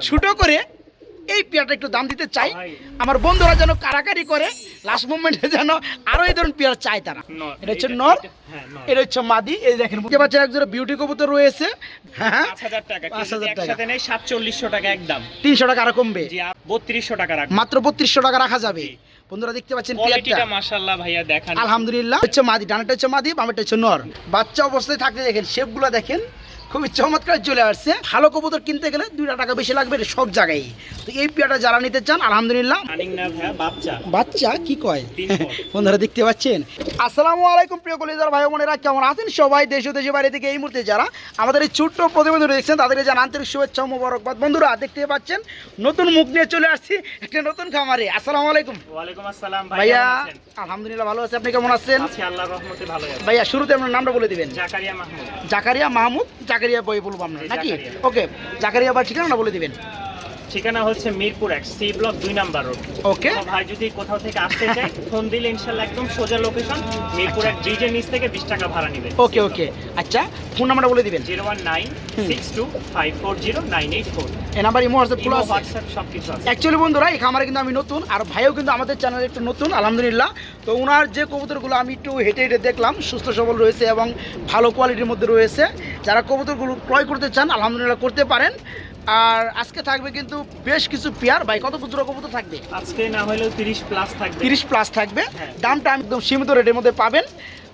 ছোট করে এই পেয়ারটা একটু দাম দিতে চাই। আমার বন্ধুরা যেন কারাকারি করে লাস্ট মুভমেন্টে যেন আরও এই ধরনের পেয়ার চায় তারা। এটা হচ্ছে নর এটা- হ্যাঁ, নর। এটা হচ্ছে মাদি এই দেখেন বুঝতে পারছেন একজোড়া বিউটি কবুতর রয়েছে। হ্যাঁ পাঁচ হাজার টাকা। নেই 4700 টাকা একদম। তিনশো টাকা আরও কমবে। 3200 টাকা মাত্র বত্রিশশো টাকা রাখা যাবে। বন্ধুরা দেখতে পাচ্ছেন পেয়ারটা। মাশাআল্লাহ ভাইয়া দেখান। আলহামদুলিল্লাহ হচ্ছে মাদি ডানাটা হচ্ছে মাদি বামেটা হচ্ছে নর। বাচ্চা অবস্থায় থাকতে দেখেন শেপগুলো দেখেন। খুবই চমৎকার চলে আসছে। ভালো কবুতর কিনতে গেলে দুইটা টাকা বেশি লাগবে সব জায়গায়। তো এই পেয়ারটা যারা নিতে চান আলহামদুলিল্লাহ। বাচ্চা। কি কয়? বন্ধুরা দেখতে পাচ্ছেন? আসসালামু আলাইকুম প্রিয় কলিজার ভাই বোনেরা কেমন আছেন সবাই? দেশ ও দেশের বাইরে থেকে এই মুহূর্তে যারা আমাদের এই ছোট্ট প্রতিবেদন দেখছেন তাদের জান আন্তরিক শুভেচ্ছা মোবারকবাদ। বন্ধুরা দেখতে পাচ্ছেন নতুন মুখ নিয়ে চলে আসছি একটা নতুন খামারে। আসসালামু আলাইকুম। ওয়ালাইকুম আসসালাম ভাইয়া আলহামদুলিল্লাহ ভালো আছে। আপনি কেমন আছেন? আল্লাহর রহমতে ভালো ভাইয়া শুরুতে আপনার নামটা বলে দিবেন। জাকারিয়া মাহমুদ। জাকারিয়া মাহমুদ জাকারিয়া বই বলব আমরা নাকি? ওকে জাকারিয়া বা ঠিকানা বলে দিবেন। ঠিকানা হচ্ছে মিরপুর এক সি ব্লক দুই নাম্বার রোড। ওকে। ভাই যদি কোথাও থেকে আসতে চায় ফোন দিলে ইনশাল্লাহ একদম সোজা লোকেশন মিরপুর এক ব্রিজের নিচ থেকে বিশ টাকা ভাড়া নেবে ওকে ওকে। আচ্ছা ফোন নাম্বারটা বলে দিবেন। Zero one nine six two five four zero nine eight four. এই নাম্বার ইমো হোয়াটসঅ্যাপ খোলা আছে? হোয়াটসঅ্যাপ সব কিছু আছে। অ্যাকচুয়ালি বন্ধুরা এই খামারে কিন্তু আমি নতুন আর ভাইও কিন্তু আমাদের চ্যানেলে একটু নতুন আলহামদুলিল্লাহ। তো ওনার যে কবুতরগুলো আমি একটু হেঁটে হেঁটে দেখলাম সুস্থ সবল রয়েছে এবং ভালো কোয়ালিটির মধ্যে রয়েছে। যারা কবুতরগুলো ক্রয় করতে চান আলহামদুলিল্লাহ করতে পারেন। আর আজকে থাকবে কিন্তু বেশ কিছু পেয়ার। ভাই কত খুচরো কবুতর থাকবে? আজকে না হলেও তিরিশ প্লাস থাকবে। তিরিশ প্লাস থাকবে। হ্যাঁ। দামটা একদম সীমিত রেটের মধ্যে পাবেন।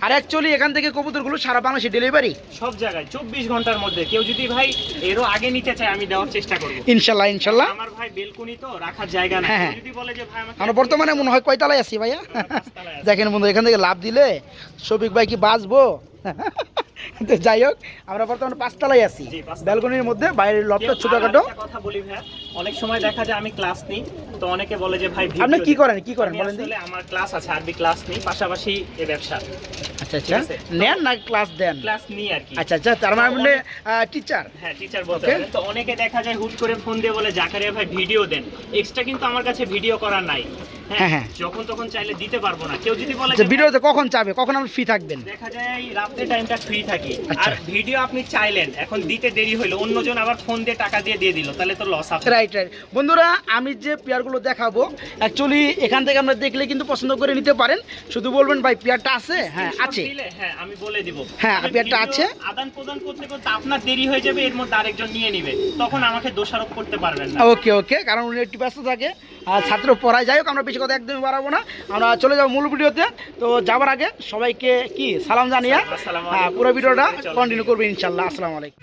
আর অ্যাকচুয়ালি এখান থেকে কবুতরগুলো সারা বাংলাদেশে ডেলিভারি সব জায়গায় চব্বিশ ঘণ্টার মধ্যে। কেউ যদি ভাই এরও আগে নিতে চায় আমি দেওয়ার চেষ্টা করব। ইনশাল্লাহ ইনশাল্লাহ। আমার ভাই বেলকুনি তো রাখার জায়গা না হ্যাঁ, হ্যাঁ। যদি বলে যে ভাই আমরা বর্তমানে মনে হয় কয়তলায় আছি ভাইয়া? দেখেন বন্ধু এখান থেকে লাভ দিলে শফিক ভাই কি বাঁচবো? তো যাই হোক আমরা বর্তমানে পাঁচতলায় আছি। ব্যালকনির মধ্যে বাইরের আর ছোটখাটো। কথা বলি ভাই অনেক সময় দেখা যায় আমি ক্লাস নিই তো অনেকে বলে যে ভাই আপনি কি করেন কি করেন বলেন আসলে আমার ক্লাস আছে আরবি ক্লাস নিই পাশাপাশি এই ব্যবসা। আচ্ছা আচ্ছা। নেন না ক্লাস দেন। ক্লাস নিই আর কি। আচ্ছা আচ্ছা তার মানে টিচার হ্যাঁ টিচার বলতে তো অনেকে দেখা যায় হুট করে ফোন দিয়ে বলে জাকারিয়া ভাই ভিডিও দেন। এক্সট্রা কিন্তু আমার কাছে ভিডিও করা নাই। হ্যাঁ, হ্যাঁ। যখন তখন চাইলে দিতে পারব না। কেউ যদি বলে আচ্ছা যে ভিডিওতে কখন চাবে? কখন আপনি ফ্রি থাকবেন? দেখা যায় রাত্রে টাইমটা ফ্রি থাকি। আচ্ছা। আর ভিডিও আপনি চাইলেন এখন দিতে দেরি হলো অন্যজন আবার ফোন দিয়ে টাকা দিয়ে দিয়ে দিল তাহলে তো লস রাইট রাইট বন্ধুরা আমি যে পেয়ারগুলো দেখাবো অ্যাকচুয়ালি এখান থেকে আমরা দেখলে কিন্তু পছন্দ করে নিতে পারেন। শুধু বলবেন ভাই পেয়ারটা আছে? হ্যাঁ আছে। হ্যাঁ আমি বলে দিব। হ্যাঁ, পেয়ারটা আছে। আদান প্রদান করতে করতে আপনার দেরি হয়ে যাবে এর মধ্যে আরেকজন নিয়ে নিবে। তখন আমাকে দোষারোপ করতে পারবেন না। ওকে ওকে কারণ উনি একটু ব্যস্ত থাকে। আর ছাত্র পড়ায় যাই হোক আমরা বেশি কথা একদমই বাড়াবো না। আমরা চলে যাব মূল ভিডিওতে। তো যাবার আগে সবাইকে কি সালাম জানিয়ে হ্যাঁ পুরো ভিডিওটা কন্টিনিউ করব ইনশাল্লাহ। আসসালামু আলাইকুম।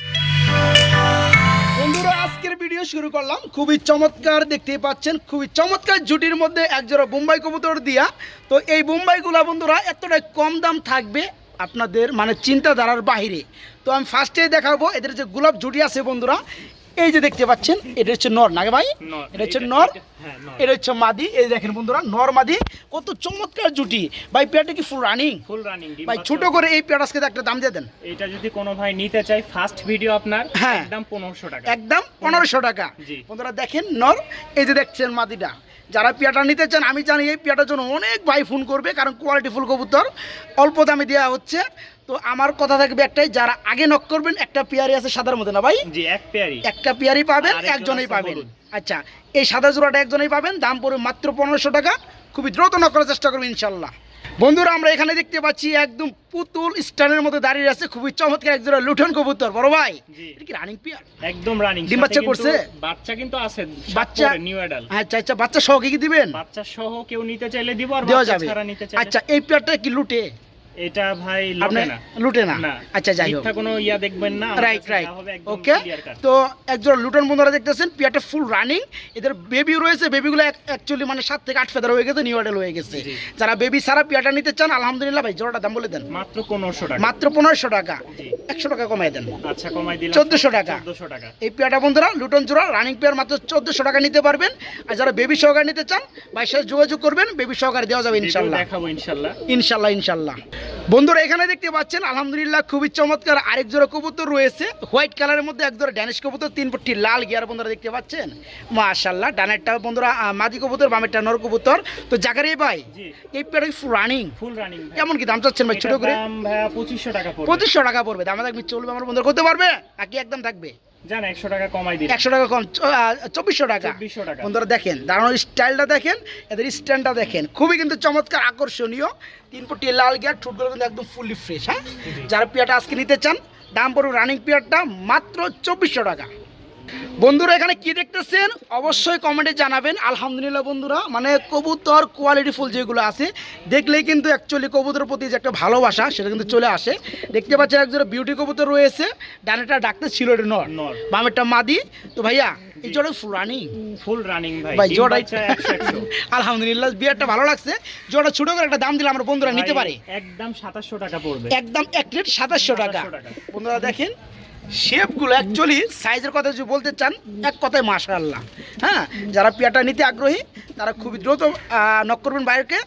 বন্ধুরা আজকের ভিডিও শুরু করলাম। খুবই চমৎকার দেখতেই পাচ্ছেন খুবই চমৎকার জুটির মধ্যে একজোড়া বোম্বাই কবুতর দিয়া। তো এই বোম্বাইগুলা বন্ধুরা এতটাই কম দাম থাকবে আপনাদের মানে চিন্তাধারার বাহিরে। তো আমি ফার্স্টে দেখাবো এদের যে গোলাপ জুটি আছে বন্ধুরা এই যে দেখতে পাচ্ছেন এটা হচ্ছে নর নাগে ভাই? এটা হচ্ছে নর এটা- হ্যাঁ, নর। এটা হচ্ছে মাদি এই দেখেন বন্ধুরা নর মাদি কত চমৎকার জুটি। ভাই পেয়ারটা কি ফুল রানিং ফুল রানিং ভাই ছোট করে এই পেয়ার আজকে একটা দাম দিয়ে দেন। এটা যদি কোনো ভাই নিতে চাই ফার্স্ট ভিডিও আপনার হ্যাঁ। একদম পনেরোশো টাকা। একদম পনেরোশো টাকা। জি। বন্ধুরা দেখেন নর এই যে দেখছেন মাদিটা। যারা পিয়াটা নিতে চান আমি জানি এই পিয়াটার জন্য অনেক ভাই ফোন করবে কারণ কোয়ালিটি ফুল কবুতর। অল্প দামে দেওয়া হচ্ছে তো আমার কথা থাকবে একটাই যারা আগে নক করবেন একটা পেয়ারি আছে সাদার মধ্যে না ভাই? জি এক পেয়ারি একটা পেয়ারি পাবেন একজনই পাবেন। আচ্ছা এই সাদা জোড়াটা একজনই পাবেন দাম পড়বে মাত্র পনেরোশো টাকা। খুবই দ্রুত নক করার চেষ্টা করবেন ইনশাল্লাহ। বন্ধুরা আমরা এখানে দেখতে পাচ্ছি একদম পুতুল স্টানের মতো দাঁড়িয়ে আছে খুবই চমৎকার একজোড়া লুঠন কবুতর। বড় ভাই এটা কি রানিং পেয়ার একদম রানিং ডিম বাচ্চা করছে? বাচ্চা কিন্তু আছে বাচ্চা? নিউ অ্যাডাল আচ্ছা আচ্ছা বাচ্চা সহ কি দিবেন? বাচ্চা সহ কেউ নিতে চাইলে দিব আর বাচ্চা ছাড়া নিতে চাইলে। আচ্ছা এই পেয়ারটা কি লুটে? এটা ভাই লোটে না। লুটে না? আচ্ছা যাই হোক। কোনো ইয়া দেখবেন না রাইট রাইট ওকে তো লুটন বন্ধুরা দেখতেছেন পিয়াটা ফুল রানিং এদের বেবি রয়েছে বেবিগুলো অ্যাকচুয়ালি মানে সাত থেকে আট ফেদার হয়ে গেছে নিউ অ্যাডেল হয়ে গেছে। যারা বেবি সারা পিয়াটা নিতে চান আলহামদুলিল্লাহ ভাই জোড়াটা দাম বলে দেন। মাত্র পনেরোশো টাকা। মাত্র পনেরোশো টাকা। একশো টাকা কমাই দেন। আচ্ছা কমাই দিলাম। 1400 টাকা। চোদ্দশো টাকা। এই পেয়াটা বন্ধুরা লুটন জোড়া রানিং পেয়ার মাত্র চোদ্দশো টাকা নিতে পারবেন। আর যারা বেবি সহকারে নিতে চান সাথে যোগাযোগ করবেন বেবি সহকারে দেওয়া যাবে ইনশাল্লাহ। দেখাবো ইনশাল্লাহ। ইনশাল্লাহ ইনশাল্লাহ। বন্ধুরা এখানে দেখতে পাচ্ছেন আলহামদুলিল্লাহ খুবই চমৎকার আরেক জোড়া কবুতর রয়েছে। হোয়াইট কালারের মধ্যে এক জোড়া ড্যানিশ কবুতর তিন পট্টি লাল গিয়ার বন্ধুরা দেখতে পাচ্ছেন। মাশাল্লাহ ডানেরটা বন্ধুরা মাদি কবুতর বামেরটা নর কবুতর। তো জাকারি ভাই এই পেয়ারটা রানিং ফুল রানিং কেমন কি দাম চাচ্ছেন ভাই ছোট করে? পঁচিশশো টাকা পড়বে। পঁচিশশো টাকা পড়বে দাম একদম চলবে আমার বন্ধুরা করতে পারবে? নাকি একদম থাকবে? জান টাকা কমাই টাকা কম চব্বিশশো টাকা। চব্বিশশো টাকা। বন্ধুরা দেখেন দাঁড়ানোর স্টাইলটা দেখেন এদের স্ট্যান্ডটা দেখেন। খুবই কিন্তু চমৎকার আকর্ষণীয়। তিন ফুটি লাল গিয়ার ঠুটগুলো কিন্তু একদম ফুললি ফ্রেশ হ্যাঁ। যারা পেয়ারটা আজকে নিতে চান দাম পড়বে রানিং পেয়ারটা মাত্র চব্বিশশো টাকা। বন্ধুরা এখানে কি দেখতেছেন? অবশ্যই কমেন্টে জানাবেন। আলহামদুলিল্লাহ বন্ধুরা মানে কবুতর কোয়ালিটি ফুল যেগুলো আছে দেখলেই কিন্তু অ্যাকচুয়ালি কবুতরের প্রতি যে একটা ভালোবাসা সেটা কিন্তু চলে আসে। দেখতে পাচ্ছেন একজন বিউটি কবুতর রয়েছে ডানেটা ডাকতে ছিল এটা নর। বামেরটা মাদি। তো ভাইয়া এই জোড়া ফুল রানিং ফুল রানিং ভাই আলহামদুলিল্লাহ বিয়ারটা ভালো লাগছে। জোড়া ছোট করে একটা দাম দিলে আমরা বন্ধুরা নিতে পারে। একদম সাতাশশো টাকা পড়বে। একদম এক প্লেট সাতাশশো টাকা। বন্ধুরা দেখেন শেপগুলো অ্যাকচুয়ালি সাইজের কথা যদি বলতে চান, এক কথায় মাশাআল্লাহ। হ্যাঁ যারা পেয়াটা নিতে আগ্রহী, তারা খুবই দ্রুত নক করবেন বাইরকে।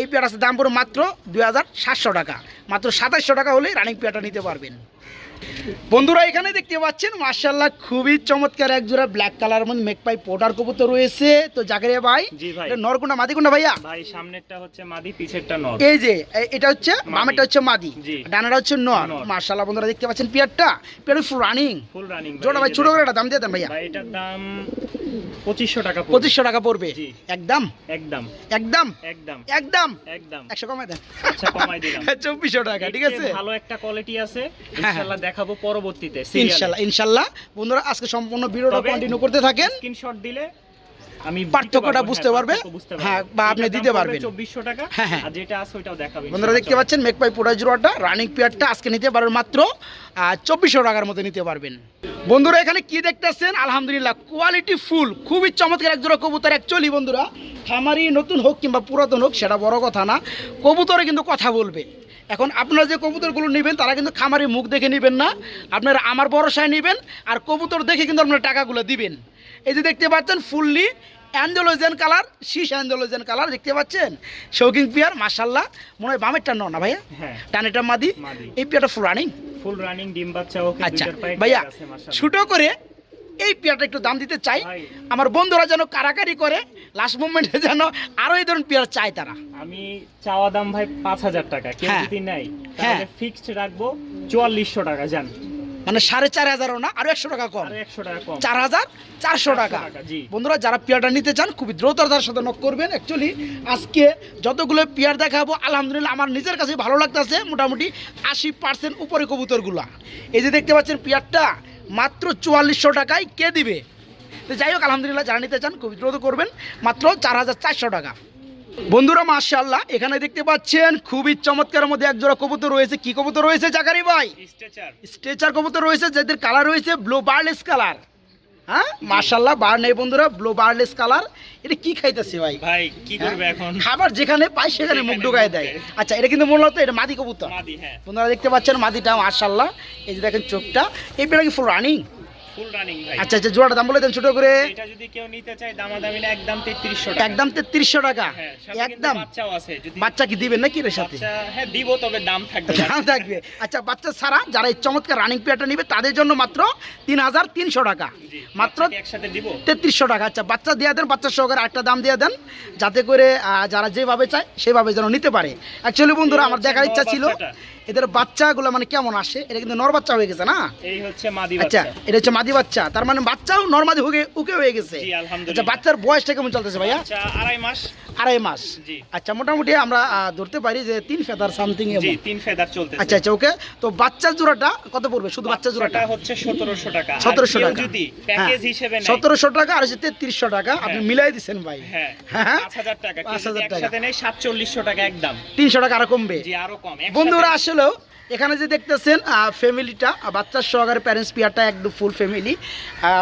এই পেয়াটার দাম পড়ে মাত্র দুই হাজার সাতশো টাকা। মাত্র সাতাশশো টাকা হলে রানিং পেয়াটা নিতে পারবেন। বন্ধুরা এখানে দেখতে পাচ্ছেন মার্শাল্লাহ খুবই চমৎকার এক জোড়া ব্ল্যাক কালার মধ্যে মেকপাই পোটার কবুতর রয়েছে। তো জাকারিয়া ভাই নরকুন্ডা মাদিকুন্ডা ভাইয়া? ভাই সামনেরটা হচ্ছে মাদি পিছেরটা নর। এই যে এটা হচ্ছে বামেরটা হচ্ছে মাদি। ডানাটা হচ্ছে নর। মার্শাল্লাহ বন্ধুরা দেখতে পাচ্ছেন পিয়ারটা? Pair full running full running জোড়া ভাই ছোট করে দাম দিয়ে দেন ভাইয়া। ভাই এটার দাম পঁচিশশো টাকা পঁচিশশো টাকা পড়বে? একদম? একদম। একদম? একদম। একদম? একদম। একশো কমাই দেন। আচ্ছা কমাই দিলাম। চব্বিশশো টাকা ঠিক আছে? ভালো একটা কোয়ালিটি আছে। হ্যাঁ। ইনশাআল্লাহ দেখাবো পরবর্তীতে। ইনশাল্লাহ ইনশাল্লাহ। বন্ধুরা আজকে সম্পূর্ণ ভিডিওটা কন্টিনিউ করতে থাকেন। স্ক্রিনশট দিলে আমি পার্থক্যটা বুঝতে হ্যাঁ, পারবে। হ্যাঁ, বা আপনি দিতে পারবেন। 2400 টাকা হ্যাঁ, হ্যাঁ। আর যেটা আছে ওইটাও দেখাবো বন্ধুরা দেখতে পাচ্ছেন মেকপাই পোটা জোড়াটা রানিং পেয়ারটা আজকে নিতে পারবেন মাত্র চব্বিশশো টাকার মতো নিতে পারবেন। বন্ধুরা এখানে কি দেখতেছেন? আলহামদুলিল্লাহ কোয়ালিটি ফুল খুবই চমৎকার এক জোড়া কবুতর অ্যাকচুয়ালি বন্ধুরা। খামারি নতুন হোক কিংবা পুরাতন হোক সেটা বড় কথা না। কবুতরে কিন্তু কথা বলবে। এখন আপনারা যে কবুতরগুলো নেবেন তারা কিন্তু খামারি মুখ দেখে নেবেন না। আপনারা আমার ভরসায় নেবেন আর কবুতর দেখে কিন্তু আপনারা টাকাগুলো দিবেন। এই যে দেখতে পাচ্ছেন ফুললি অ্যান্ডোলোজেন কালার শীষ অ্যান্ডোলোজেন কালার দেখতে পাচ্ছেন? শৌকিং পিয়ার মাসাল্লাহ মনে হয় বামেরটা ন না ভাইয়া? হ্যাঁ। টানেটা মাদি। মাদি। এই পিয়ারটা ফুল রানিং ফুল রানিং ডিম বাচ্চা আচ্ছা ভাইয়া ছোটো করে এই পেয়ারটা একটু দাম দিতে চাই। আমার বন্ধুরা যেন কারাকারি করে লাস্ট মুভমেন্টে যেন আরও এই ধরনের পেয়ার চায় তারা। আমি চাওয়া দাম ভাই পাঁচ হাজার টাকা কেউ হ্যাঁ। যদি নেয় হ্যাঁ। তাহলে ফিক্সড রাখব চুয়াল্লিশশো টাকা জান। মানে সাড়ে চার হাজারও না আরও একশো টাকা কম। চার হাজার চারশো টাকা। টাকা, বন্ধুরা যারা পেয়ারটা নিতে চান খুবই দ্রুততার সাথে নক করবেন অ্যাকচুয়ালি আজকে যতগুলো পেয়ার দেখাবো আলহামদুলিল্লাহ আমার নিজের কাছে ভালো লাগতেছে মোটামুটি আশি পার্সেন্ট উপরে কবুতরগুলা। এই যে দেখতে পাচ্ছেন পেয়ারটা মাত্র চুয়াল্লিশশো টাকায় কে দিবে? তো যাই হোক আলহামদুলিল্লাহ যারা নিতে চান খুব দ্রুত করবেন। মাত্র চার হাজার চারশো টাকা। বন্ধুরা মাশাআল্লাহ এখানে দেখতে পাচ্ছেন খুবই চমৎকার মধ্যে একজোড়া কবুতর রয়েছে। কি কবুতর রয়েছে জাকারি ভাই? স্ট্রেচার। কবুতর রয়েছে যাদের কালার রয়েছে ব্লু বার্লেস কালার হ্যাঁ? মার্শাল্লাহ বার নেই বন্ধুরা ব্লু বার্লেস কালার এটা কি খাইতেছে ভাই? ভাই কি করবে এখন? খাবার যেখানে পায় সেখানে মুখ ঢুকায় দেয়। আচ্ছা এটা কিন্তু মূলত এটা মাদি কবুতর। হ্যাঁ। বন্ধুরা দেখতে পাচ্ছেন মাদিটা মার্শাল্লাহ এই যে দেখেন চোখটা। এই বেড়া কি ফুল রানিং ফুল রানিং ভাই আচ্ছা আচ্ছা জোড়াটা দাম বলে দেন ছোট করে। এটা যদি কেউ নিতে চায় দামাদামি না একদম তেত্রিশশো টাকা। একদম তেত্রিশশো টাকা? হ্যাঁ একদম? বাচ্চাও আছে। যদি বাচ্চা কি দিবেন নাকি এর সাথে? হ্যাঁ দিব তবে দাম থাকবে। দাম থাকবে। আচ্ছা বাচ্চা ছাড়া যারা এই চমৎকার রানিং পেয়ারটা নিবে তাদের জন্য মাত্র তিন হাজার তিনশো টাকা। মাত্র একসাথে দিব। তেত্রিশশো টাকা। আচ্ছা বাচ্চা দিয়ে দেন বাচ্চা সহকারে একটা দাম দিয়ে দেন যাতে করে যারা যেভাবে চায় সেভাবে যেন নিতে পারে। অ্যাকচুয়ালি বন্ধুরা আমার দেখার ইচ্ছা ছিল। এদের বাচ্চাগুলো মানে কেমন আসে? এটা কিন্তু নর বাচ্চা হয়ে গেছে না? এই হচ্ছে মাদি আচ্ছা বাচ্চা এটা হচ্ছে মাদি বাচ্চা। তার মানে বাচ্চাও নর্মাদি হুকে উকে হয়ে গেছে। আচ্ছা বাচ্চার বয়সটা কেমন চলতেছে ভাইয়া? আড়াই মাস। আড়াই মাস। আচ্ছা মোটামুটি আমরা ধরতে পারি যে তিন ফেদার সামথিং জি তিন ফেদার চলতেছে। আচ্ছা আচ্ছা ওকে। তো বাচ্চার জোড়াটা কত পড়বে? শুধু বাচ্চা জোড়াটা? হচ্ছে সতেরোশো টাকা। আর সতেরোশো কেউ টাকা। যদি প্যাকেজ হিসেবে নেয়। সতেরোশো টাকা আর হচ্ছে তেত্রিশশো টাকা। আপনি হ্যাঁ। মিলাই দিচ্ছেন ভাই। হ্যাঁ। হ্যাঁ পাঁচ হাজার টাকা। কেউ পাঁচ যদি হাজার টাকা। একসাথে টাকা একদম। তিনশো টাকা আরও কমবে। জি আরও কম। বন্ধুরা আসলেও এখানে যে দেখতেছেন ফ্যামিলিটা বাচ্চার সহকারে প্যারেন্টস পিয়ারটা একদম ফুল ফ্যামিলি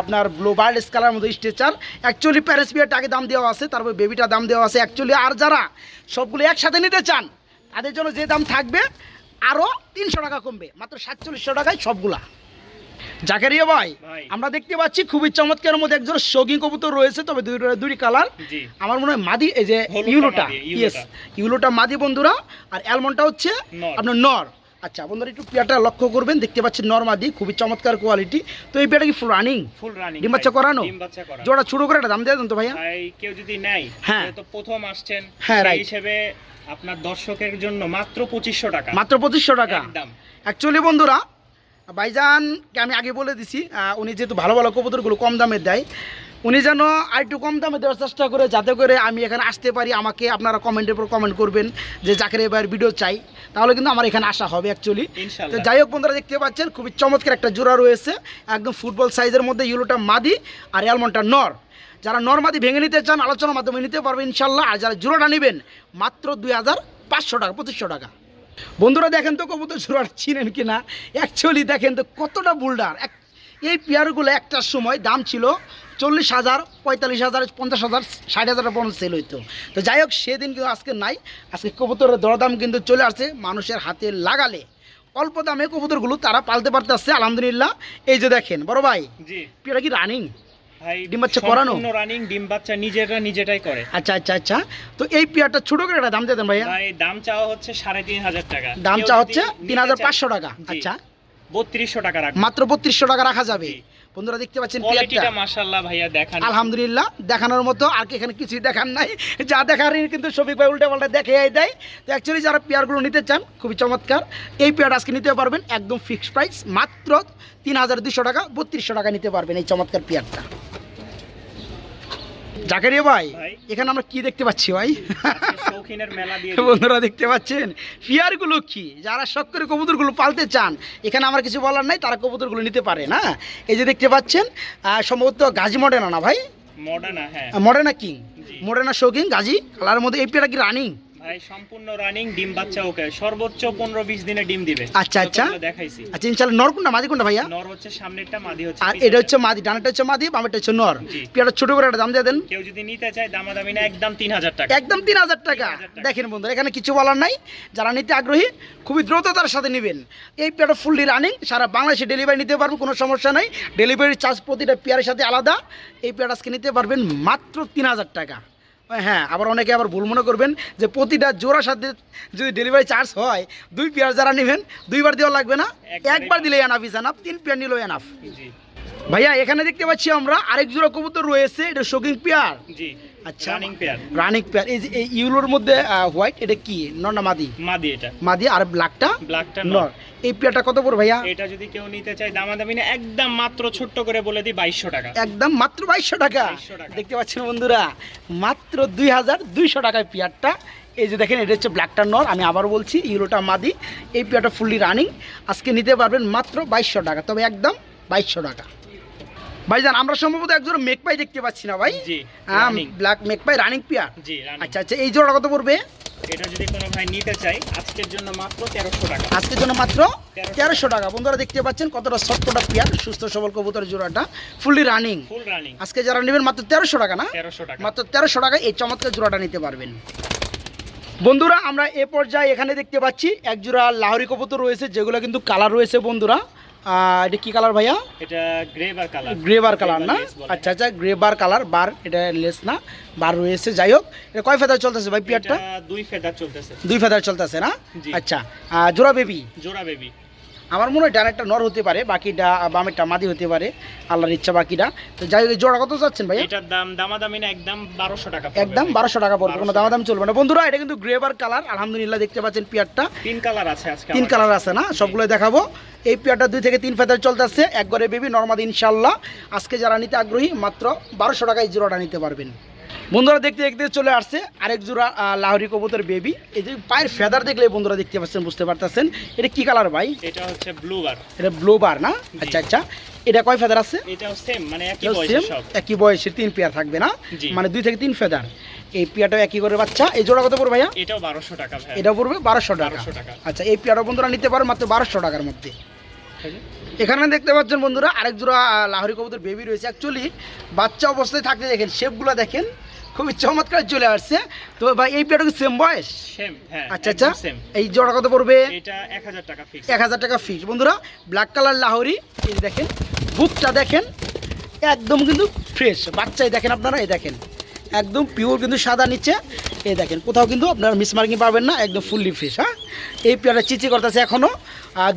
আপনার ব্লু বার্ড স্কালার মধ্যে স্ট্রেচার অ্যাকচুয়ালি প্যারেন্টস পিয়ারটা আগে দাম দেওয়া আছে, তারপর বেবিটা দাম দেওয়া আছে। অ্যাকচুয়ালি আর যারা সবগুলো একসাথে নিতে চান, তাদের জন্য যে দাম থাকবে আরও তিনশো টাকা কমবে, মাত্র সাতচল্লিশশো টাকায় সবগুলা। জাকারিয়া ভাই। আমরা দেখতে পাচ্ছি খুবই চমৎকার মধ্যে একজন শৌখিন কবুতর রয়েছে তবে দুই কালার। আমার মনে হয় মাদি এই যে ইউলোটা ইয়েস ইউলোটা। মাদি বন্ধুরা। আর অ্যালমন্ডটা হচ্ছে আপনার নর। আচ্ছা বন্ধুরা একটু পেয়ারটা লক্ষ্য করবেন দেখতে পাচ্ছেন নর মাদি খুবই চমৎকার কোয়ালিটি তো এই পেয়ারটা কি ফুল রানিং ফুল রানিং ডিম বাচ্চা করানো? ডিম বাচ্চা করা জোড়া ছোট করে একটা দাম দিয়ে দেন তো ভাইয়া। ভাই কেউ যদি নেয় হ্যাঁ। যেহেতু প্রথম আসছেন। হ্যাঁ, সেই হিসেবে আপনার দর্শকের জন্য মাত্র পঁচিশশো টাকা। মাত্র পঁচিশশো টাকা। একদম। অ্যাকচুয়ালি বন্ধুরা ভাইজানকে আমি আগে বলে দিছি উনি যেহেতু ভালো ভালো কবুতরগুলো কম দামে দেয় উনি যেন আর একটু কম দামে দেওয়ার চেষ্টা করে যাতে করে আমি এখানে আসতে পারি আমাকে আপনারা কমেন্টের উপর কমেন্ট করবেন যে জাকের এবার ভিডিও চাই। তাহলে কিন্তু আমার এখানে আসা হবে অ্যাকচুয়ালি তো যাই হোক বন্ধুরা দেখতে পাচ্ছেন খুবই চমৎকার একটা জোড়া রয়েছে একদম ফুটবল সাইজের মধ্যে ইউলোটা মাদি আর অ্যালমন্ডটা নর। যারা নর মাদি ভেঙে নিতে চান আলোচনার মাধ্যমে নিতে পারবেন ইনশাল্লাহ আর যারা জোড়াটা নেবেন মাত্র দুই হাজার পাঁচশো টাকা পঁচিশশো টাকা। বন্ধুরা দেখেন তো কবুতর জোড়াটা চিনেন কি না অ্যাকচুয়ালি দেখেন তো কতটা বুলডার এক এই পেয়ারগুলো একটার সময় দাম ছিল চল্লিশ হাজার পঁয়তাল্লিশ হাজার পঞ্চাশ হাজার ষাট হাজার পর্যন্ত সেল হইতো। তো যাই হোক সেদিন কিন্তু আজকে নাই। আজকে কবুতরের দরদাম কিন্তু চলে আসছে মানুষের হাতে লাগালে। অল্প দামে কবুতরগুলো তারা পালতে পারতেছে আলহামদুলিল্লাহ। এই যে দেখেন বড় ভাই জি। পেয়ারা কি রানিং ভাই ডিম বাচ্চা করানো? রানিং ডিম বাচ্চা নিজেরা নিজেটাই করে। আচ্ছা আচ্ছা আচ্ছা। তো এই পেয়ারটা ছোটো করে একটা দাম দিতেন ভাইয়া। ভাই দাম চাওয়া হচ্ছে সাড়ে তিন হাজার টাকা। দাম হচ্ছে তিন হাজার পাঁচশো টাকা। আচ্ছা। বত্রিশশো টাকা মাত্র বত্রিশশো টাকা রাখা যাবে। বন্ধুরা দেখতে পাচ্ছেন কোয়ালিটিটা মাশাআল্লাহ ভাইয়া দেখান। আলহামদুলিল্লাহ দেখানোর মতো আর কি এখানে কিছুই দেখার নাই। যা দেখার কিন্তু শফিক ভাই উল্টে পাল্টা দেখে দেয়। তো অ্যাকচুয়ালি যারা পেয়ারগুলো নিতে চান খুবই চমৎকার। এই পেয়ার আজকে নিতে পারবেন একদম ফিক্সড প্রাইস মাত্র তিন হাজার দুশো টাকা বত্রিশশো টাকা নিতে পারবেন এই চমৎকার পেয়ারটা। জাকারিয়া ভাই। এখানে আমরা কি দেখতে পাচ্ছি ভাই। বন্ধুরা দেখতে পাচ্ছেন পেয়ারগুলো কি? যারা শখ করে কবুতরগুলো পালতে চান এখানে আমার কিছু বলার নাই তারা কবুতরগুলো নিতে পারে না? এই যে দেখতে পাচ্ছেন সম্ভবত গাজী মডেনা না ভাই? মডেনা হ্যাঁ। মডেনা কিং। মডেনা শৌকিং গাজী কালার মধ্যে এই পেয়ারা কি রানিং। ভাই সম্পূর্ণ রানিং ডিম বাচ্চা ওকে। সর্বোচ্চ পনেরো বিশ দিনে ডিম দিবে। আচ্ছা, আচ্ছা। দেখাইছি। আচ্ছা ইনশাল্লাহ নর কোনটা? মাদি কোনটা ভাইয়া? নর হচ্ছে সামনেরটা মাদি হচ্ছে আর এটা হচ্ছে মাদি ডানাটা হচ্ছে মাদি বামেটা হচ্ছে নর। পেয়ারা ছোট করে একটা দাম দিয়ে দেন। কেউ যদি নিতে চায় দামাদামি না একদম তিন হাজার টাকা। একদম তিন হাজার টাকা। 3,000 টাকা। দেখেন বন্ধুরা এখানে কিছু বলার নাই। যারা নিতে আগ্রহী খুবই দ্রুততার সাথে নেবেন। এই পেয়ারটা ফুললি রানিং সারা বাংলাদেশে ডেলিভারি নিতে পারবেন কোনো সমস্যা নাই। ডেলিভারি চার্জ প্রতিটা পেয়ারের সাথে আলাদা। এই পেয়ার আজকে নিতে পারবেন মাত্র তিন হাজার টাকা। হ্যাঁ আবার অনেকে আবার ভুল মনে করবেন যে প্রতিটা জোড়া সাথে যদি ডেলিভারি চার্জ হয় দুই পেয়ার যারা নেবেন দুইবার দেওয়া লাগবে না একবার। দিলে এনাফ ইস এনাফ তিন পেয়ার নিলেও এনাফ ভাইয়া এখানে দেখতে পাচ্ছি আমরা আরেক জোড়া কবুতর রয়েছে এটা শোকিং পেয়ার জি আচ্ছা। রানিং পেয়ার রানিক পেয়ার এই যে এই ইউলোর মধ্যে হোয়াইট এটা কি? নর না মাদি? মাদি এটা। মাদি আর ব্ল্যাকটা ব্ল্যাকটা নর। এই পেয়ারটা কত পড়বে ভাইয়া? এটা যদি কেউ নিতে চায় দামাদামি না একদম মাত্র ছোট্ট করে বলে দিই বাইশশো টাকা। একদম মাত্র বাইশশো টাকা। 2200 টাকা। দেখতে পাচ্ছেন বন্ধুরা মাত্র দুই হাজার দুইশো টাকায় পেয়ারটা। এই যে দেখেন এটা হচ্ছে ব্ল্যাকটা নর। আমি আবার বলছি ইউরোটা মাদি। এই পেয়ারটা ফুললি রানিং। আজকে নিতে পারবেন মাত্র বাইশশো টাকা তবে একদম বাইশশো টাকা। ভাই ভাইজান আমরা সম্ভবত একজন মেকপাই দেখতে পাচ্ছি না ভাই? হ্যাঁ ব্ল্যাক মেকপাই রানিং পেয়ার? আচ্ছা আচ্ছা এই জোড়া কত পড়বে? এটা যদি কোনো ভাই নিতে চাই আজকের জন্য মাত্র তেরোশো টাকা। আজকের জন্য মাত্র তেরোশো। টাকা। বন্ধুরা দেখতে পাচ্ছেন কতটা পেয়ার সুস্থ সবল কবুতর জোড়াটা। ফুললি রানিং ফুল রানিং আজকে যারা নেবেন মাত্র তেরোশো টাকা না? তেরোশো টাকা। মাত্র তেরোশো টাকায় এই চমৎকার জোড়াটা নিতে পারবেন। বন্ধুরা আমরা এ পর্যায়ে এখানে দেখতে পাচ্ছি এক জোড়া লাহরি কবুতর রয়েছে যেগুলো কিন্তু কালার রয়েছে বন্ধুরা। এটা কি কালার ভাইয়া? এটা গ্রেবার কালার গ্রেবার কালার না? আচ্ছা আচ্ছা গ্রেভার কালার বার এটা লেস না বার রয়েছে। যাই হোক এটা কয় ফেদার চলতেছে ভাই পিয়ারটা? দুই ফেদার চলতেছে। দুই ফেদার চলতেছে না? আচ্ছা জোড়া বেবি জোড়া বেবি আমার মনে হয় ডানেরটা নর হতে পারে বাকিটা বামেরটা মাদি হতে পারে আল্লাহর ইচ্ছা বাকিটা। তো যাই হোক জোড়া কত চাচ্ছেন ভাইয়া? এটার দাম দামাদামি না একদম বারোশো টাকা একদম ভাই। বারোশো টাকা পড়বে কোনো 1200 দামাদাম চলবে না। বন্ধুরা এটা কিন্তু গ্রেবার কালার আলহামদুলিল্লাহ দেখতে পাচ্ছেন পিয়ারটা। তিন কালার আছে আজকে তিন কালার আছে না? সবগুলো দেখাবো। এই পেয়ারটা দুই থেকে তিন ফেদার চলতেছে একবারে বেবি নর্মাদি ইনশাল্লাহ আজকে যারা নিতে আগ্রহী মাত্র বারোশো টাকায় জোড়াটা নিতে পারবেন। বন্ধুরা দেখতে দেখতে চলে আসছে আরেক জোড়া লাহরি কবুতর বেবি এই যে পায়ের ফেদার দেখলে বন্ধুরা দেখতে পাচ্ছেন বুঝতে পারতেছেন। এটা কি কালার ভাই? এটা হচ্ছে ব্লু বার এটা ব্লু বার না? আচ্ছা আচ্ছা। এটা কয় ফেদার আছে? এটাও সেম মানে একই এটাও বয়সের সব। একই বয়সের তিন পেয়ার থাকবে না? মানে দুই থেকে তিন ফেদার এই পেয়ারটাও একই করে বাচ্চা। এই জোড়া কত পড়বে ভাইয়া? এটাও বারোশো টাকা ভাই। এটা পড়বে বারোশো টাকা। 1200 টাকা। আচ্ছা এই পেয়ারটা বন্ধুরা নিতে পারেন মাত্র বারোশো টাকার মধ্যে। এখানে দেখতে পাচ্ছেন বন্ধুরা আরেক জোড়া লাহোরি কবুতর বেবি রয়েছে। অ্যাকচুয়ালি বাচ্চা অবস্থায় থাকতে দেখেন শেপগুলো দেখেন খুবই চমৎকার চলে আসছে। তো ভাই এই পেয়ারটা কি সেম বয়স? সেম হ্যাঁ আচ্ছা আচ্ছা। এই জোড়া কত পড়বে? এটা এক হাজার টাকা ফিক্স এক হাজার টাকা ফিক্স বন্ধুরা ব্ল্যাক কালার লাহোরি এই দেখেন বুকটা দেখেন একদম কিন্তু ফ্রেশ বাচ্চাই দেখেন আপনারা এই দেখেন একদম পিওর কিন্তু সাদা নিচে। এই দেখেন কোথাও কিন্তু আপনারা মিস মার্কিং পাবেন না একদম ফুললি ফ্রেশ হ্যাঁ? এই পেয়ারটা চিচি করতেছে এখনও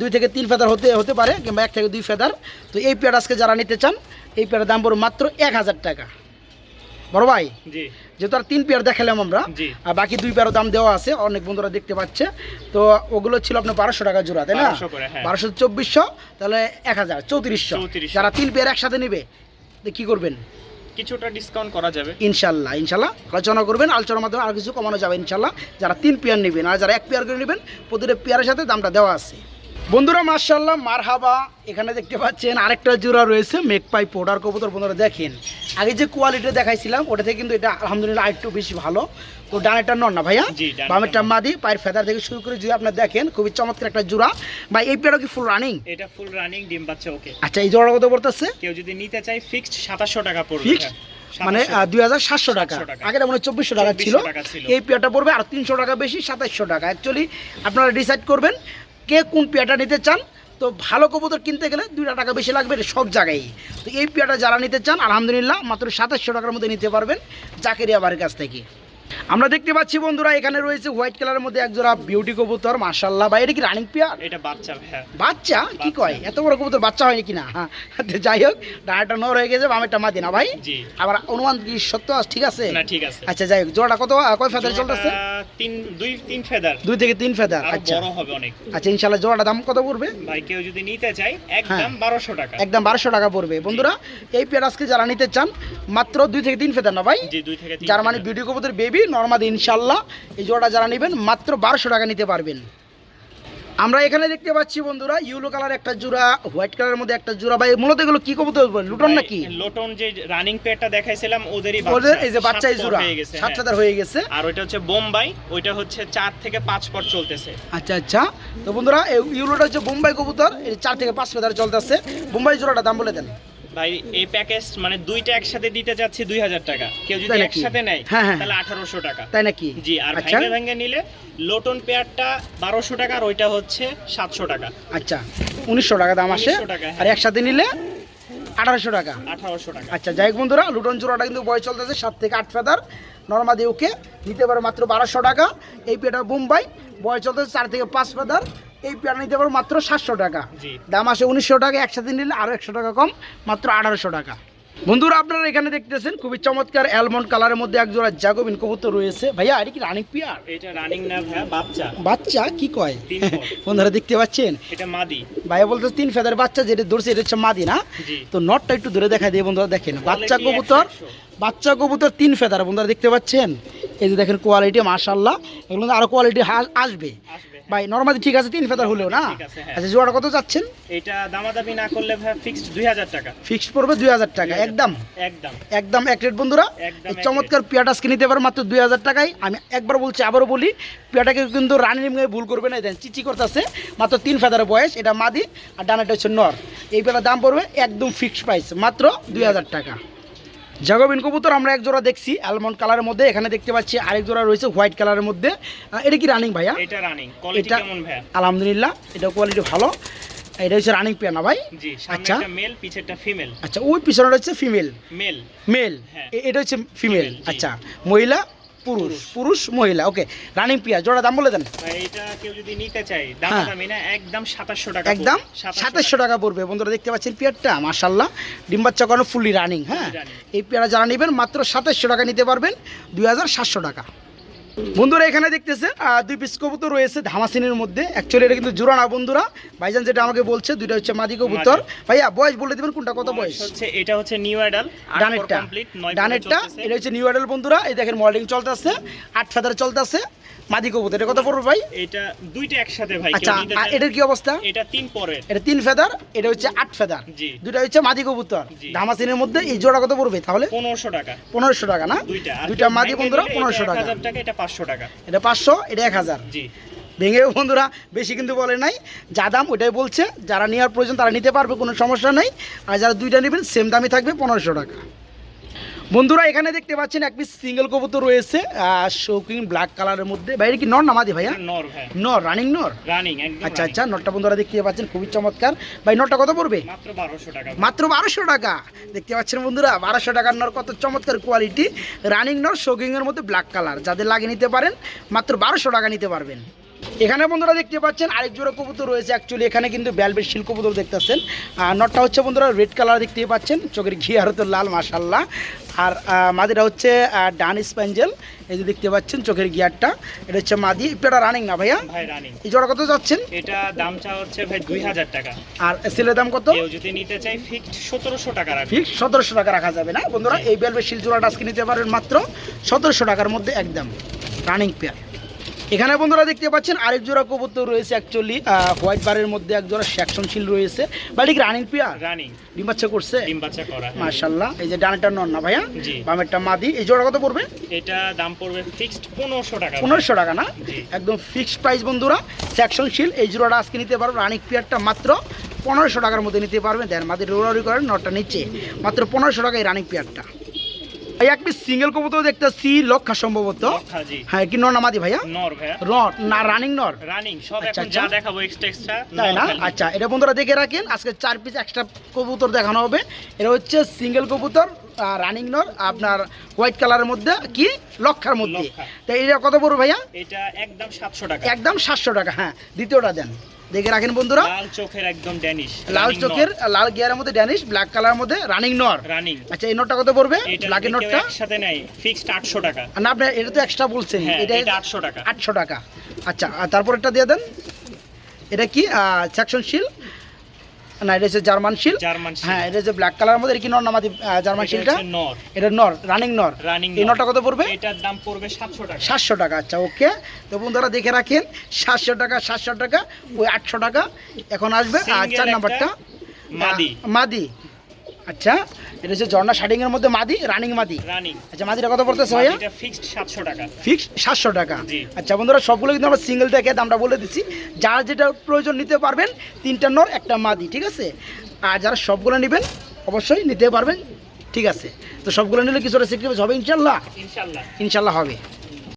দুই থেকে তিন ফেদার হতে হতে পারে কিংবা এক থেকে দুই ফেদার তো এই পেয়ার আজকে যারা নিতে চান এই পেয়ারের দাম পড়বে মাত্র এক হাজার টাকা। বড় ভাই? যেহেতু আর তিন পেয়ার দেখালাম আমরা আর বাকি দুই পেয়ারও দাম দেওয়া আছে অনেক বন্ধুরা দেখতে পাচ্ছে। তো ওগুলো ছিল আপনার বারোশো টাকা জোড়া তাই না? 1200 করে, হ্যাঁ। বারোশো চব্বিশশো তাহলে এক হাজার চৌত্রিশশো। 3400 যারা তিন পেয়ার একসাথে নেবে কি করবেন? কিছুটা ডিসকাউন্ট করা যাবে। ইনশাল্লাহ ইনশাল্লাহ। আলোচনা করবেন আলোচনার মাধ্যমে আর কিছু কমানো যাবে ইনশাল্লাহ। যারা তিন পেয়ার নেবেন আর যারা এক পেয়ার করে নেবেন প্রতিটা পেয়ারের সাথে দামটা দেওয়া আছে। বন্ধুরা মার্শাল্লাহ মারহাবা। এখানে দেখতে পাচ্ছেন আরেকটা জোড়া রয়েছে মেকপাই পোডার কবুতর বন্ধুরা দেখেন। আগে যে কোয়ালিটি দেখাইছিলাম ওটা থেকে কিন্তু এটা আলহামদুলিল্লাহ আরেকটু বেশি ভালো। তো ডানেরটা নন না ভাইয়া? বামেরটা মাদি পায়ের ফেদার থেকে শুরু করে যদি আপনার দেখেন খুবই চমৎকার একটা জোড়া। ভাই এই পেয়ারটা কি ফুল রানিং এটা ফুল রানিং ডিম বাচ্চা ওকে আচ্ছা এই জোড়া কত পড়তেছে? কেউ যদি নিতে চায় ফিক্সড সাতাশশো টাকা পড়বে হ্যাঁ, মানে 2700 দুই হাজার সাতশো টাকা। 700 আগে মনে হয় চব্বিশশো টাকা ছিল। 2400 এই পেয়ারটা পড়বে আর তিনশো টাকা বেশি সাতাইশশো টাকা। অ্যাকচুয়ালি আপনারা ডিসাইড করবেন। কে কোন পেয়াটা নিতে চান, তো ভালো কবুতর কিনতে গেলে দুইটা টাকা বেশি লাগবে সব জায়গায়। তো এই পেয়াটা যারা নিতে চান, আলহামদুলিল্লাহ, মাত্র সাতাশশো টাকার মধ্যে নিতে পারবেন জাকেরিয়া বাড়ির কাছ থেকে। আমরা দেখতে পাচ্ছি বন্ধুরা এখানে রয়েছে হোয়াইট কালারের মধ্যে একজোড়া বিউটি কবুতর মার্শাল্লাহ বা এটা কি রানিং পেয়ার এটা বাচ্চা হ্যাঁ। বাচ্চা? কি কয়? এত বড় কবুতর বাচ্চা হয়নি কিনা? হ্যাঁ যাই হোক ডানাটা নর হয়ে গেছে বামেরটা মাদি না ভাই? জি। আবার অনুমান কি সত্য আছে? ঠিক আছে? না ঠিক আছে। আচ্ছা যাই হোক জোড়াটা কত কয় ফেদার চলতেছে? তিন দুই তিন ফেদার দুই থেকে তিন ফেদার আচ্ছা। বড় হবে অনেক। আচ্ছা ইনশাল্লাহ জোড়াটা দাম কত পড়বে? ভাই কেউ যদি নিতে চায় একদম হ্যাঁ। বারোশো টাকা। একদম বারোশো টাকা পড়বে। বন্ধুরা এই পেয়ার আজকে যারা নিতে চান মাত্র দুই থেকে তিন ফেদার না ভাই? জি দুই থেকে তিন যার মানে বিউটি কবুতর বেবি নর্মাদি ইনশাল্লাহ এই জোড়াটা যারা নেবেন মাত্র বারোশো টাকা নিতে পারবেন। আমরা এখানে দেখতে পাচ্ছি বন্ধুরা ইউলো কালার একটা জোড়া হোয়াইট কালারের মধ্যে একটা জোড়া। ভাই মূলত এগুলো কি কবুতর লুটন নাকি? লোটন যে রানিং পেয়ারটা দেখাইছিলাম ওদেরই ওদের এই যে বাচ্চা এই জোড়া হয়ে গেছে সাত হ্যাঁ। ফেদার হয়ে গেছে। আর ওইটা হচ্ছে বোম্বাই ওইটা হচ্ছে চার থেকে পাঁচ পর চলতেছে। আচ্ছা আচ্ছা। তো বন্ধুরা এই ইউরোটা হচ্ছে বোম্বাই কবুতর এই চার থেকে পাঁচ ফেদার চলতেছে। বোম্বাই জোড়াটা দাম বলে দেন। ভাই এই প্যাকেজ মানে দুইটা একসাথে দিতে যাচ্ছি দুই হাজার টাকা। কেউ যদি একসাথে নেয় হ্যাঁ, হ্যাঁ। তাহলে আঠারোশো টাকা। তাই নাকি? জি আর আচ্ছা। ভেঙে ভেঙে নিলে লোটন পেয়ারটা বারোশো টাকা আর ওইটা হচ্ছে সাতশো টাকা। আচ্ছা উনিশশো টাকা দাম আসে। 1900 টাকা, হ্যাঁ। আর একসাথে নিলে আঠারোশো টাকা। আঠারোশো টাকা। আচ্ছা যাই বন্ধুরা লুটন জোড়াটা কিন্তু বয় চলতেছে সাত থেকে আট ফেদার নর্মাদি ওকে নিতে পারো মাত্র বারোশো টাকা। এই পেয়ারটা বোম্বাই বয় চলতেছে চার থেকে পাঁচ ফেদার এই পেয়ার নিতে পারো মাত্র সাতশো টাকা। দাম আসে উনিশশো টাকা একসাথে নিলে আরও একশো টাকা কম মাত্র আঠারোশো টাকা। বন্ধুরা আপনারা এখানে দেখতেছেন খুবই চমৎকার অ্যালমন্ড কালারের মধ্যে এক জোড়া জাগোবিন কবুতর রয়েছে। ভাইয়া এটা কি রানিক পিয়ার এটা রানিং না ভাইয়া বাচ্চা। বাচ্চা? কি কয়? বন্ধুরা দেখতে পাচ্ছেন? এটা মাদি। ভাইয়া বলতে তিন ফেদার বাচ্চা যেটা ধরছে এটা হচ্ছে মাদি না? তো নটটা একটু ধরে দেখা দিয়ে বন্ধুরা দেখেন। বাচ্চা কবুতর? বাচ্চা কবুতর তিন ফেদার বন্ধুরা দেখতে পাচ্ছেন? এই যে দেখেন কোয়ালিটি মাশাল্লাহ এগুলো কিন্তু আরও কোয়ালিটি আসবে। ভাই নর্মালি ঠিক আছে তিন ফেদার হলেও না? হ্যাঁ। আচ্ছা জোড়া কত যাচ্ছেন এটা দামাদামি না করলে ভাই ফিক্সড দুই হাজার টাকা। ফিক্সড পড়বে দুই হাজার টাকা একদম? একদম। একদম এক রেট বন্ধুরা এই চমৎকার পিয়াটাসকে নিতে পারো মাত্র দুই হাজার টাকায়। আমি একবার বলছি আবারও বলি পিয়াটাকে কিন্তু রানী নিয়ে ভুল করবে না দেন চিচি করতেছে মাত্র তিন ফেদার বয়স এটা মাদি আর ডানাটা হচ্ছে নর। এই পেয়াটার দাম পড়বে একদম ফিক্সড প্রাইস মাত্র দুই হাজার টাকা। জাগবিন কবুতর আমরা এক জোড়া দেখছি অ্যালমন্ড কালারের মধ্যে। এখানে দেখতে পাচ্ছি আরেক জোড়া রয়েছে হোয়াইট কালারের মধ্যে। এটা কি রানিং ভাইয়া? এটা রানিং কোয়ালিটি কেমন ভাইয়া? আলহামদুলিল্লাহ এটা কোয়ালিটি ভালো। এটা হচ্ছে রানিং পেয়ার না ভাই আচ্ছা। মেল পিছেরটা ফিমেল আচ্ছা ওই পিছনেটা হচ্ছে ফিমেল মেল মেল। এটা হচ্ছে ফিমেল আচ্ছা মহিলা পুরুষ পুরুষ মহিলা। ওকে রানিং পিয়া জোড়া দাম বলে দেন। এটা কেউ যদি নিতে চায় দামাদামি না একদম 2700 টাকা হ্যাঁ। একদম 2700 সাতাশশো টাকা। পড়বে। বন্ধুরা দেখতে পাচ্ছেন পিয়ারটা মাশাআল্লাহ ডিম বাচ্চা করানো ফুললি রানিং হ্যাঁ? এই পেয়ারা যারা নেবেন মাত্র 2700 টাকা নিতে পারবেন দুই হাজার সাতশো টাকা। বন্ধুরা এখানে দেখতেছেন আহ, দুই পিস কবুতর রয়েছে ধামাসিনের মধ্যে। অ্যাকচুয়ালি এটা কিন্তু জোড়া না বন্ধুরা। ভাইজান যেটা আমাকে বলছে দুইটা হচ্ছে মাদি কবুতর। ভাইয়া বয়স বলে দিবেন কোনটা কত বয়স হচ্ছে এটা হচ্ছে নিউ অ্যাডাল ডানেরটা। ডানেরটা এটা হচ্ছে নিউ অ্যাডাল বন্ধুরা। এই দেখেন মডেলিং চলতেছে আট ফেদার চলতেছে। মাদি কবুতর এটা কত পড়বে ভাই? এটা দুইটা একসাথে ভাই আচ্ছা আর এটার কি অবস্থা? এটা তিন পরের। এটা তিন ফেদার এটা হচ্ছে আট ফেদার দুটা হচ্ছে মাদি কবুতর। ধামাসিনের মধ্যে এই জোড়া কত পড়বে তাহলে? পনেরোশো টাকা। পনেরোশো টাকা না? দুইটা। দুইটা মাদি বন্ধুরা পনেরোশো এটা টাকা। 1000 টাকা এটা পাঁচশো টাকা। এটা পাঁচশো এটা এক হাজার। জি। ভেঙেও বন্ধুরা বেশি কিন্তু বলে নাই। যা দাম ওইটাই বলছে যারা নেওয়ার প্রয়োজন তারা নিতে পারবে কোনো সমস্যা নেই। আর যারা দুইটা নেবেন সেম দামই থাকবে পনেরোশো টাকা। বন্ধুরা এখানে দেখতে পাচ্ছেন এক পিস সিঙ্গেল কবুতর রয়েছে শৌকিং ব্ল্যাক কালারের মধ্যে। বাইরে কি নর নামাদি ভাইয়া? নর নর রানিং নর? রানিং আচ্ছা আচ্ছা নটটা বন্ধুরা দেখতে পাচ্ছেন খুবই চমৎকার। ভাই নটটা কত পড়বে? মাত্র বারোশো টাকা। মাত্র বারোশো টাকা। দেখতে পাচ্ছেন বন্ধুরা বারোশো টাকার নর কত চমৎকার কোয়ালিটি রানিং নর শোকিং এর মধ্যে ব্ল্যাক কালার যাদের লাগিয়ে নিতে পারেন মাত্র বারোশো টাকা নিতে পারবেন। এখানে বন্ধুরা দেখতে পাচ্ছেন আরেক জোড়া কবুতর রয়েছে অ্যাকচুয়ালি এখানে কিন্তু ব্যালবেট শিল কবুতর দেখতেছেন। আর নটটা হচ্ছে বন্ধুরা রেড কালার দেখতেই পাচ্ছেন চোখের ঘি আর তো লাল মাসাল্লাহ আর মাদিটা হচ্ছে ডান স্প্যাঞ্জেল এই যে দেখতে পাচ্ছেন চোখের গিয়ারটা এটা হচ্ছে মাদি। এটা রানিং না ভাইয়া? ভাই রানিং এই জোড়া কত যাচ্ছেন? এটা দামটা হচ্ছে ভাই দুই হাজার টাকা। আর সেলের দাম কত? কেউ যদি নিতে চাই ফিক্সড সতেরোশো টাকা রাখবে। ফিক্স সতেরোশো টাকা রাখা যাবে না? বন্ধুরা এই বেলবে শিল জোড়াটা আজকে নিতে পারেন মাত্র সতেরোশো টাকার মধ্যে একদম রানিং পেয়ার এখানে বন্ধুরা দেখতে পাচ্ছেন আরেক জোড়া কবুতর রয়েছে অ্যাকচুয়ালি হোয়াইট বারের মধ্যে এক জোড়া সেকশন শিল রয়েছে বাট রানিং পেয়ার রানিং ডিম বাচ্চা করছে? ডিম বাচ্চা করা হ্যাঁ। মার্শাল্লাহ এই যে ডানেরটা নন না ভাইয়া? জি। বামেরটা মাদি। এই জোড়া কত পড়বে? এটা দাম পড়বে ফিক্সড পনেরোশো টাকা পনেরোশো টাকা না? একদম ফিক্সড প্রাইস বন্ধুরা। সেকশন শিল এই জোড়াটা আজকে নিতে পারবেন রানিং পেয়ারটা মাত্র পনেরোশো টাকার মধ্যে নিতে পারবেন দেন মাদি রোড়ারি করেন নটটা নিচে। মাত্র পনেরোশো টাকা এই রানিং পেয়ারটা এই এক সিঙ্গেল কবুতর দেখতেছি লক্ষা সম্ভবত। হ্যাঁ কি নর নামাদি ভাইয়া? নর ভাইয়া। নর না রানিং নর? রানিং সব আচ্ছা, এখন যা আচ্ছা। দেখাবো এক্সট্রা এক্সট্রা তাই না? আচ্ছা এটা বন্ধুরা দেখে রাখেন আজকে চার পিস এক্সট্রা কবুতর দেখানো হবে। এটা হচ্ছে সিঙ্গেল কবুতর রানিং নর আপনার হোয়াইট কালারের মধ্যে কি? লক্ষার মধ্যে। তাই এটা কত পড়বে ভাইয়া? এটা একদম সাতশো টাকা। একদম সাতশো টাকা হ্যাঁ। দ্বিতীয়টা দেন। দেখে রাখেন বন্ধুরা। লাল চোখের একদম ড্যানিশ লাল চোখের লাল গিয়ারের মধ্যে ড্যানিশ ব্ল্যাক কালারের মধ্যে রানিং নর রানিং আচ্ছা এই নোটটা কত পড়বে? যদি কেউ নোটটা একসাথে নেয়। ফিক্সড আটশো টাকা। না আপনি এটা তো এক্সট্রা বলছেন হ্যাঁ এটা এটা আটশো টাকা। আটশো টাকা। আচ্ছা আর তারপর এটা দিয়ে দেন। এটা কি? সেকশন শিল না এটা হচ্ছে জার্মান শিল। হ্যাঁ এটা হচ্ছে ব্ল্যাক কালারের মধ্যে কি নর নামাদি জার্মান শিলটা? নর। এটা নর রানিং নর। এই নরটা কত পড়বে? এটার দাম পড়বে সাতশো টাকা। সাতশো টাকা আচ্ছা ওকে তো বন্ধুরা দেখে রাখেন সাতশো টাকা সাতশো টাকা ওই আটশো টাকা। এখন আসবে আর চার নাম্বারটা। মাদি। মাদি। আচ্ছা এটা হচ্ছে ঝর্ণা এর মধ্যে মাদি রানিং মাদি? রানিং আচ্ছা মাদিটা কত পড়তেছে ভাইয়া? এটা ফিক্সড সাতশো টাকা। ফিক্স সাতশো টাকা। আচ্ছা বন্ধুরা সবগুলো কিন্তু আমরা সিঙ্গেল দেখে দামটা বলে দিচ্ছি। যার যেটা প্রয়োজন নিতে পারবেন তিনটা নর একটা মাদি ঠিক আছে? আর যারা সবগুলো নেবেন অবশ্যই নিতে পারবেন ঠিক আছে? তো সবগুলো নিলে কিছুটা সিক্রিফাইস হবে ইনশাল্লাহ? ইনশাল্লাহ। ইনশাল্লাহ হবে।